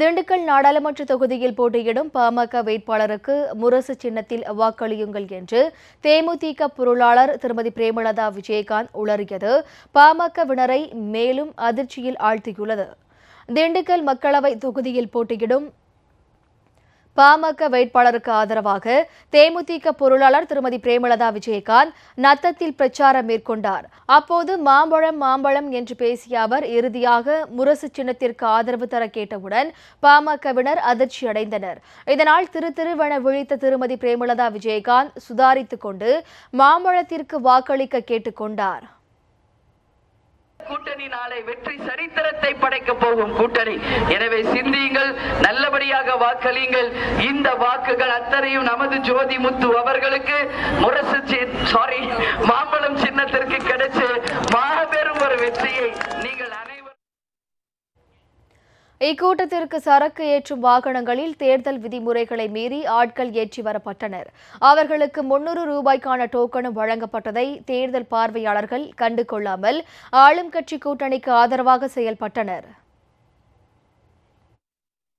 திண்டுக்கல் நாடாளுமன்ற தொகுதியில் போட்டியிடும் பாமக வேட்பாளருக்கு முரசு சின்னத்தில் வாக்களியுங்கள் என்று தேமுதிக பொருளாளர் திருமதி பிரேமலதா விஜயகாந்த் உளறியது. பாமகவினரை மேலும் அதிர்ச்சியில் ஆழ்த்தியுள்ளது. திண்டுக்கல் மக்களவை தொகுதியில் போட்டியிடும் பாமக வேட்பாளருக்கு ஆதரவாக தேமுதிக பொருளாளர் திருமதி பிரேமலதா விஜயகாந்த் நத்தத்தில் பிரச்சாரம் மேற்கொண்டார். அப்போது மாம்பழம் மாம்பழம் என்று பேசிய அவர் இறுதியாக முரசு சின்னத்திற்கு ஆதரவு தர கேட்டவுடன் பாமகவினர் அதிர்ச்சி அடைந்தனர். இதனால் திரு திருவென விழித்த திருமதி பிரேமலதா விஜயகாந்த் சுதாரித்துக் கொண்டு மாம்பழத்திற்கு வாக்களிக்க கேட்டுக்கொண்டார் கூட்டணி நாளை வெற்றி சரித்திரத்தை படைக்கப் போகும் கூட்டணி. எனவே சிந்தி நல்லபடியாக வாக்களியுங்கள். இந்த வாக்குகள் அத்தனையும் நமது ஜோதி முத்து அவர்களுக்கு முரசு சாரி மாம்பழம் சின்னத்திற்கு கிடைச்சு மாபெரும் ஒரு வெற்றியை நீங்கள் இக்கூட்டத்திற்கு சரக்கு ஏற்றும் வாகனங்களில் தேர்தல் விதிமுறைகளை மீறி ஆட்கள் ஏற்றி வரப்பட்டனர். அவர்களுக்கு முன்னூறு ரூபாய்க்கான டோக்கனும் வழங்கப்பட்டதை தேர்தல் பார்வையாளர்கள் கண்டு கொள்ளாமல் ஆளும் கட்சி கூட்டணிக்கு ஆதரவாக செயல்பட்டனர்.